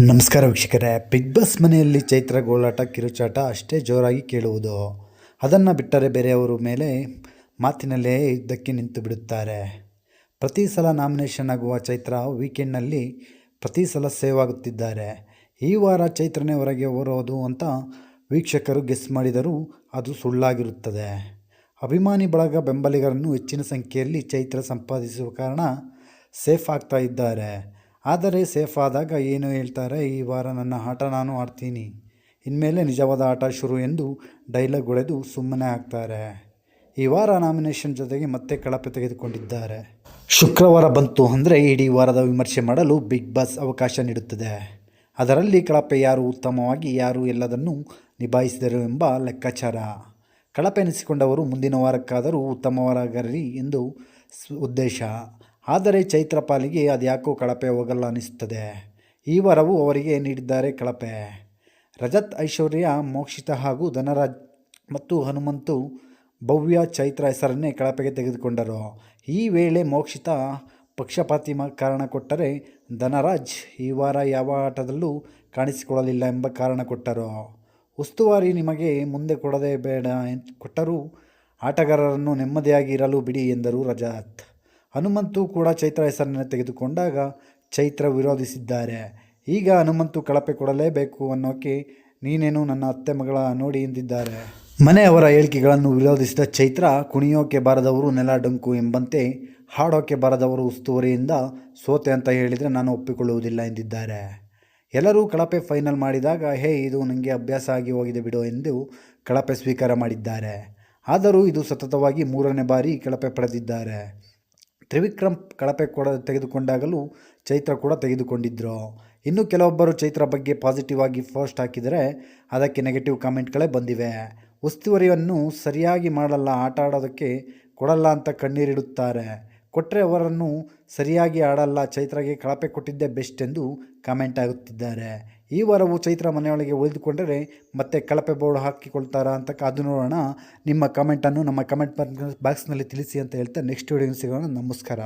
ನಮಸ್ಕಾರ ವೀಕ್ಷಕರೇ. Big boss ಮನೆಯಲ್ಲಿ ಚೈತ್ರ ಗೋಳಾಟ, ಕಿರುಚಾಟ ಅಷ್ಟೇ ಜೋರಾಗಿ ಕೇಳುವುದು. ಅದನ್ನು ಬಿಟ್ಟರೆ ಬೇರೆಯವರ ಮೇಲೆ ಮಾತಿನಲ್ಲೇ ಇದ್ದಕ್ಕೆ ನಿಂತು ಬಿಡುತ್ತಾರೆ. ಪ್ರತಿ ಸಲ ನಾಮಿನೇಷನ್ ಆಗುವ ಚೈತ್ರ ವೀಕೆಂಡ್ನಲ್ಲಿ ಪ್ರತಿ ಸಲ ಸೇವ್ ಆಗುತ್ತಿದ್ದಾರೆ ಈ ವಾರ ಚೈತ್ರನೇ ಹೊರಗೆ ಬರೋದು ಅಂತ ವೀಕ್ಷಕರು ಗೆಸ್ ಮಾಡಿದರೂ ಅದು ಸುಳ್ಳಾಗಿರುತ್ತದೆ. ಅಭಿಮಾನಿ ಬಳಗ ಬೆಂಬಲಿಗರನ್ನು ಹೆಚ್ಚಿನ ಸಂಖ್ಯೆಯಲ್ಲಿ ಚೈತ್ರ ಸಂಪಾದಿಸುವ ಕಾರಣ ಸೇಫ್ ಆಗ್ತಾ ಇದ್ದಾರೆ. ಆದರೆ ಸೇಫ್ ಆದಾಗ ಏನು ಹೇಳ್ತಾರೆ, ಈ ವಾರ ನನ್ನ ಆಟ ನಾನು ಆಡ್ತೀನಿ. ಇನ್ಮೇಲೆ ನಿಜವಾದ ಆಟ ಶುರು ಎಂದು ಡೈಲಾಗ್ ಹೊಡೆದು ಸುಮ್ಮನೆ ಆಗ್ತಾರೆ. ಈ ವಾರ ನಾಮಿನೇಷನ್ ಜೊತೆಗೆ ಮತ್ತೆ ಕಳಪೆ ತೆಗೆದುಕೊಂಡಿದ್ದಾರೆ. ಶುಕ್ರವಾರ ಬಂತು ಅಂದರೆ ಇಡೀ ವಾರದ ವಿಮರ್ಶೆ ಮಾಡಲು ಬಿಗ್ ಬಾಸ್ ಅವಕಾಶ ನೀಡುತ್ತದೆ. ಅದರಲ್ಲಿ ಕಳಪೆ ಯಾರು ಉತ್ತಮವಾಗಿ, ಯಾರು ಎಲ್ಲದನ್ನು ನಿಭಾಯಿಸಿದರು ಎಂಬ ಲೆಕ್ಕಾಚಾರ. ಕಳಪೆ ಎನಿಸಿಕೊಂಡವರು ಮುಂದಿನ ವಾರಕ್ಕಾದರೂ ಉತ್ತಮವಾರಾಗರಲಿ ಎಂದು ಉದ್ದೇಶ. ಆದರೆ ಚೈತ್ರಪಾಲಿಗೆ ಅದ್ಯಾಕೋ ಕಳಪೆ ಹೋಗಲ್ಲ ಅನಿಸುತ್ತದೆ ಈ ವರವು ಅವರಿಗೆ ನೀಡಿದ್ದಾರೆ ಕಳಪೆ. ರಜತ್ ಐಶ್ವರ್ಯ, ಮೋಕ್ಷಿತ ಹಾಗೂ ಧನರಾಜ್ ಮತ್ತು ಹನುಮಂತು ಭವ್ಯ ಚೈತ್ರ ಹೆಸರನ್ನೇ ಕಳಪೆಗೆ ತೆಗೆದುಕೊಂಡರು. ಈ ವೇಳೆ ಮೋಕ್ಷಿತ ಪಕ್ಷಪಾತಿ ಕಾರಣ ಕೊಟ್ಟರೆ ಧನರಾಜ್ ಈ ವಾರ ಯಾವ ಆಟದಲ್ಲೂ ಕಾಣಿಸಿಕೊಳ್ಳಲಿಲ್ಲ ಎಂಬ ಕಾರಣ ಕೊಟ್ಟರು. ಉಸ್ತುವಾರಿ ನಿಮಗೆ ಮುಂದೆ ಕೊಡದೆ ಬೇಡ ಕೊಟ್ಟರೂ ಆಟಗಾರರನ್ನು ನೆಮ್ಮದಿಯಾಗಿ ಇರಲು ಬಿಡಿ ಎಂದರು ರಜತ್. ಹನುಮಂತು ಕೂಡ ಚೈತ್ರ ಹೆಸರನ್ನು ತೆಗೆದುಕೊಂಡಾಗ ಚೈತ್ರ ವಿರೋಧಿಸಿದ್ದಾರೆ. ಈಗ ಹನುಮಂತು ಕಳಪೆ ಕೊಡಲೇಬೇಕು ಅನ್ನೋಕೆ ನೀನೇನು ನನ್ನ ಅತ್ತೆ ಮಗಳ ನೋಡಿ ಎಂದಿದ್ದಾರೆ? ಮನೆಯವರ ಹೇಳಿಕೆಗಳನ್ನು ವಿರೋಧಿಸಿದ ಚೈತ್ರ ಕುಣಿಯೋಕೆ ಬಾರದವರು ನೆಲ ಡೊಂಕು ಎಂಬಂತೆ ಹಾಡೋಕೆ ಬಾರದವರು ಉಸ್ತುವರಿಯಿಂದ ಸೋತೆ ಅಂತ ಹೇಳಿದರೆ ನಾನು ಒಪ್ಪಿಕೊಳ್ಳುವುದಿಲ್ಲ ಎಂದಿದ್ದಾರೆ. ಎಲ್ಲರೂ ಕಳಪೆ ಫೈನಲ್ ಮಾಡಿದಾಗ, ಹೇ, ಇದು ನನಗೆ ಅಭ್ಯಾಸ ಆಗಿ ಹೋಗಿದೆ ಬಿಡು ಎಂದು ಕಳಪೆ ಸ್ವೀಕಾರ ಮಾಡಿದ್ದಾರೆ. ಆದರೂ ಇದು ಸತತವಾಗಿ ಮೂರನೇ ಬಾರಿ ಕಳಪೆ ಪಡೆದಿದ್ದಾರೆ. ತ್ರಿವಿಕ್ರಮ್ ಕಳಪೆ ಕೂಡ ತೆಗೆದುಕೊಂಡಾಗಲೂ ಚೈತ್ರ ಕೂಡ ತೆಗೆದುಕೊಂಡಿದ್ದರು ಇನ್ನು ಕೆಲವೊಬ್ಬರು ಚೈತ್ರ ಬಗ್ಗೆ ಪಾಸಿಟಿವ್ ಆಗಿ ಪೋಸ್ಟ್ ಹಾಕಿದರೆ ಅದಕ್ಕೆ ನೆಗೆಟಿವ್ ಕಾಮೆಂಟ್ಗಳೇ ಬಂದಿವೆ. ಉಸ್ತುವರಿಯನ್ನು ಸರಿಯಾಗಿ ಮಾಡಲ್ಲ, ಆಟ ಆಡೋದಕ್ಕೆ ಕೊಡಲ್ಲ ಅಂತ ಕಣ್ಣೀರಿಡುತ್ತಾರೆ. ಕೊಟ್ಟರೆ ಅವರನ್ನು ಸರಿಯಾಗಿ ಆಡಲ್ಲ, ಚೈತ್ರಗೆ ಕಳಪೆ ಕೊಟ್ಟಿದ್ದೇ ಬೆಸ್ಟ್ ಎಂದು ಕಾಮೆಂಟ್ ಆಗುತ್ತಿದ್ದಾರೆ ಈ ವಾರವು ಚೈತ್ರ ಮನೆಯೊಳಗೆ ಉಳಿದುಕೊಂಡರೆ ಮತ್ತೆ ಕಳಪೆ ಬೋರ್ಡ್ ಹಾಕಿಕೊಳ್ತಾರಾ ಅಂತ ಕಾದು ನೋಡೋಣ. ನಿಮ್ಮ ಕಮೆಂಟನ್ನು ನಮ್ಮ ಕಮೆಂಟ್ ಬಾಕ್ಸ್ನಲ್ಲಿ ತಿಳಿಸಿ ಅಂತ ಹೇಳ್ತಾ ನೆಕ್ಸ್ಟ್ ವಿಡಿಯೋ ಸಿಗೋಣ. ನಮಸ್ಕಾರ.